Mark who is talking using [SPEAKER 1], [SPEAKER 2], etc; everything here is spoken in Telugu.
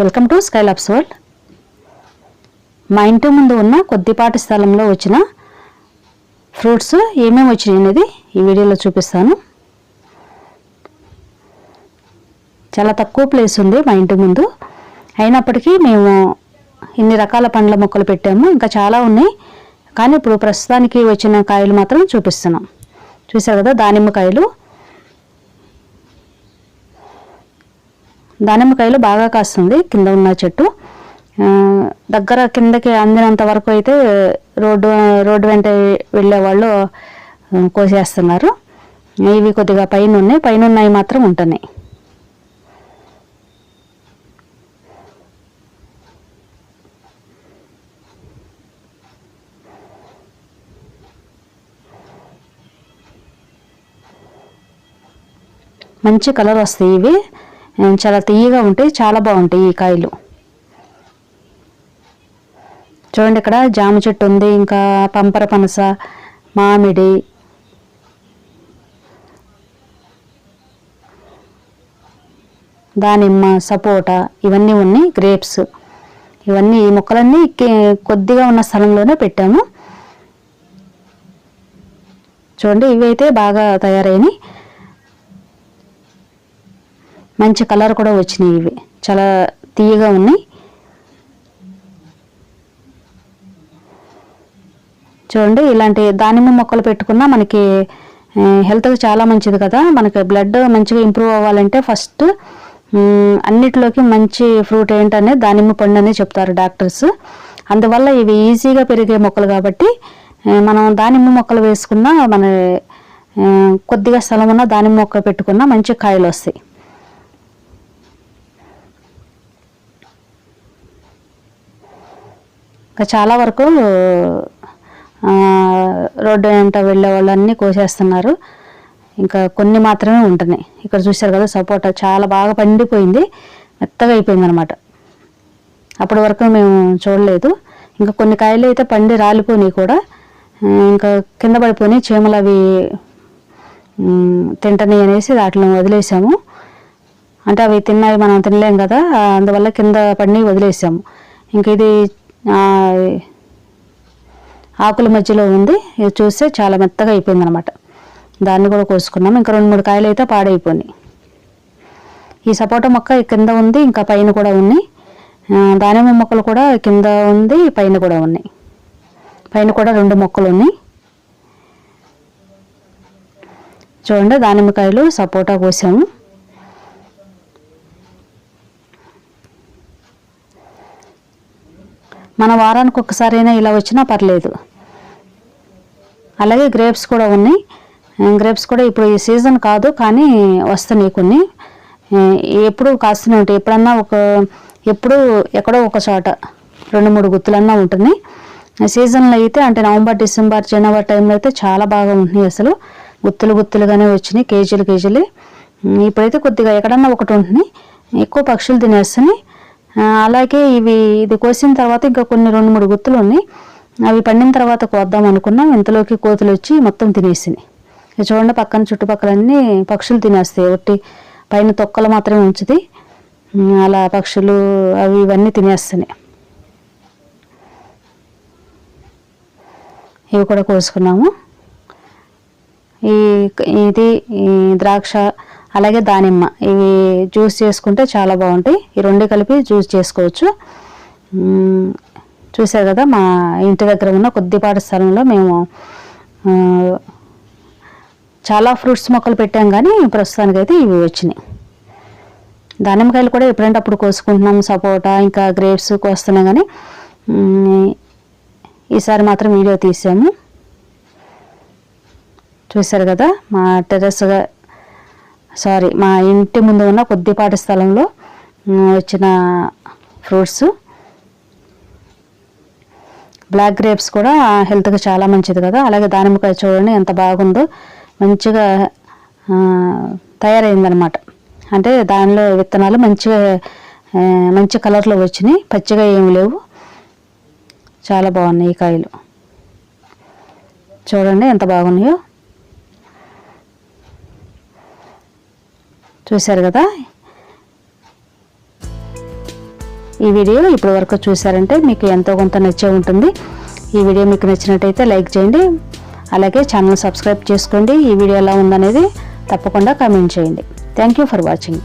[SPEAKER 1] వెల్కమ్ టు స్కైలాబ్స్ వరల్డ్ మా ఇంటి ముందు ఉన్న కొద్దిపాటి స్థలంలో వచ్చిన ఫ్రూట్స్ ఏమేమి వచ్చినాయి అనేది ఈ వీడియోలో చూపిస్తాను. చాలా తక్కువ ప్లేస్ ఉంది మా ఇంటి ముందు. అయినప్పటికీ మేము ఇన్ని రకాల పండ్ల మొక్కలు పెట్టాము. ఇంకా చాలా ఉన్నాయి. కానీ ఇప్పుడు ప్రస్తుతానికి వచ్చిన కాయలు మాత్రం చూపిస్తున్నాం. చూసారు కదా దానిమ్మకాయలు దానిమ్మకాయలు బాగా కాస్తుంది. కింద ఉన్న చెట్టు. దగ్గర కిందకి అందినంత వరకు అయితే రోడ్డు రోడ్డు వెంట వెళ్ళే వాళ్ళు కోసేస్తున్నారు. ఇవి కొద్దిగా పైన ఉన్నాయి పైన ఉన్నాయి మాత్రం ఉంటున్నాయి. మంచి కలర్ వస్తాయి ఇవి. చాలా తీయగా ఉంటాయి చాలా బాగుంటాయి ఈ కాయలు. చూడండి ఇక్కడ జామ చెట్టు ఉంది ఇంకా పంపర పనస మామిడి. దానిమ్మ సపోటా ఇవన్నీ ఉన్నాయి గ్రేప్స్ ఇవన్నీ ఈ మొక్కలన్నీ కొద్దిగా ఉన్న స్థలంలోనే పెట్టాము. చూడండి ఇవి అయితే బాగా తయారైనవి మంచి కలర్ కూడా వచ్చినాయి ఇవి. చాలా తీయగా ఉన్నాయి. చూడండి ఇలాంటి దానిమ్మ మొక్కలు పెట్టుకున్నా మనకి హెల్త్కి చాలా మంచిది కదా. మనకి బ్లడ్ మంచిగా ఇంప్రూవ్ అవ్వాలంటే ఫస్ట్ అన్నిటిలోకి మంచి ఫ్రూట్ ఏంటనే దానిమ్మ పండు అని చెప్తారు డాక్టర్స్ అందువల్ల ఇవి ఈజీగా పెరిగే మొక్కలు కాబట్టి మనం దానిమ్మ మొక్కలు వేసుకున్నా మన కొద్దిగా స్థలం ఉన్న దానిమ్మ మొక్క పెట్టుకున్నా మంచి కాయలు వస్తాయి. చాలా వరకు రోడ్డు వెంట వెళ్ళే వాళ్ళన్నీ కోసేస్తున్నారు. ఇంకా కొన్ని మాత్రమే ఉంటున్నాయి. ఇక్కడ చూశారు కదా సపోటా చాలా బాగా పండిపోయింది. మెత్తగా అయిపోయింది అనమాట అప్పటి వరకు మేము చూడలేదు. ఇంకా కొన్ని కాయలు అయితే పండి రాలిపోయినాయి కూడా. ఇంకా కింద పడిపోయినాయి. చీమలు అవి మ్, తింటనాయి అనేసి వాటిని వదిలేసాము. అంటే అవి తిన్నాయి మనం తినలేం కదా అందువల్ల కింద పడినవి వదిలేసాము. ఇంక ఇది ఆకుల మధ్యలో ఉంది. ఇది చూస్తే చాలా మెత్తగా అయిపోయింది అనమాట దాన్ని కూడా కోసుకున్నాం. ఇంకా రెండు మూడు కాయలు అయితే పాడైపోయినాయి. ఈ సపోటా మొక్క కింద ఉంది ఇంకా పైన కూడా ఉన్నాయి. దానిమ్మ మొక్కలు కూడా కింద ఉంది పైన కూడా ఉన్నాయి. పైన కూడా రెండు మొక్కలు ఉన్నాయి. చూడండి దానిమ్మకాయలు సపోటా కోసాము. మన వారానికి ఒక్కసారైనా ఇలా వచ్చినా పర్లేదు. అలాగే గ్రేప్స్ కూడా ఉన్నాయి. గ్రేప్స్ కూడా ఇప్పుడు ఈ సీజన్ కాదు కానీ వస్తున్నాయి కొన్ని. ఎప్పుడు కాస్తూనే ఉంటాయి. ఎప్పుడన్నా ఒక ఎప్పుడు ఎక్కడో ఒక చోట రెండు మూడు గుత్తులన్నా ఉంటుంది. సీజన్లో అయితే అంటే నవంబర్ డిసెంబర్ జనవరి టైంలో అయితే చాలా బాగా ఉంటున్నాయి అసలు. గుత్తులు గుత్తులుగానే వచ్చినాయి కేజీలు కేజీలు. ఇప్పుడైతే కొద్దిగా ఎక్కడన్నా ఒకటి ఉంటుంది ఎక్కువ పక్షులు తినేస్తున్నాయి. అలాగే ఇవి ఇది కోసిన తర్వాత ఇంకా కొన్ని రెండు మూడు గుత్తులు ఉన్నాయి. అవి పండిన తర్వాత కోద్దాం అనుకున్నాం. ఇంతలోకి కోతులు వచ్చి మొత్తం తినేసినాయి. చూడండి పక్కన చుట్టుపక్కలన్నీ పక్షులు తినేస్తాయి. ఒట్టి పైన తొక్కలు మాత్రమే ఉంచుది. అలా పక్షులు అవి ఇవన్నీ తినేస్తున్నాయి. ఇవి కూడా కోసుకున్నాము. ఈ ఇది ఈ ద్రాక్ష అలాగే దానిమ్మ. ఇవి జ్యూస్ చేసుకుంటే చాలా బాగుంటాయి. ఈ రెండు కలిపి జ్యూస్ చేసుకోవచ్చు. చూసారు కదా మా ఇంటి దగ్గర ఉన్న కొద్దిపాటి స్థలంలో మేము చాలా ఫ్రూట్స్ మొక్కలు పెట్టాం కానీ ప్రస్తుతానికైతే ఇవి వచ్చినాయి. దానిమ్మకాయలు కూడా ఎప్పుడంటే అప్పుడు కోసుకుంటున్నాం సపోటా ఇంకా గ్రేప్స్ కోస్తున్నాం కానీ ఈసారి మాత్రం వీడియో తీసాము. చూశారు కదా మా టెర్రస్ సారీ మా ఇంటి ముందు ఉన్న కొద్దిపాటి స్థలంలో వచ్చిన ఫ్రూట్స్. బ్లాక్ గ్రేప్స్ కూడా హెల్త్కి చాలా మంచిది కదా. అలాగే దానిమ్మకాయ చూడండి ఎంత బాగుందో. మంచిగా తయారైందనమాట. అంటే దానిలో విత్తనాలు మంచిగా మంచి కలర్లో వచ్చినాయి. పచ్చిగా ఏమి లేవు. చాలా బాగున్నాయి ఈ కాయలు. చూడండి ఎంత బాగున్నాయో. చూశారు కదా? ఈ వీడియో ఇప్పటి వరకు చూసారంటే మీకు ఎంతో కొంత నచ్చే ఉంటుంది. ఈ వీడియో మీకు నచ్చినట్టయితే లైక్ చేయండి. అలాగే ఛానల్ సబ్స్క్రైబ్ చేసుకోండి. ఈ వీడియో ఎలా ఉందనేది తప్పకుండా కామెంట్ చేయండి. Thank you for watching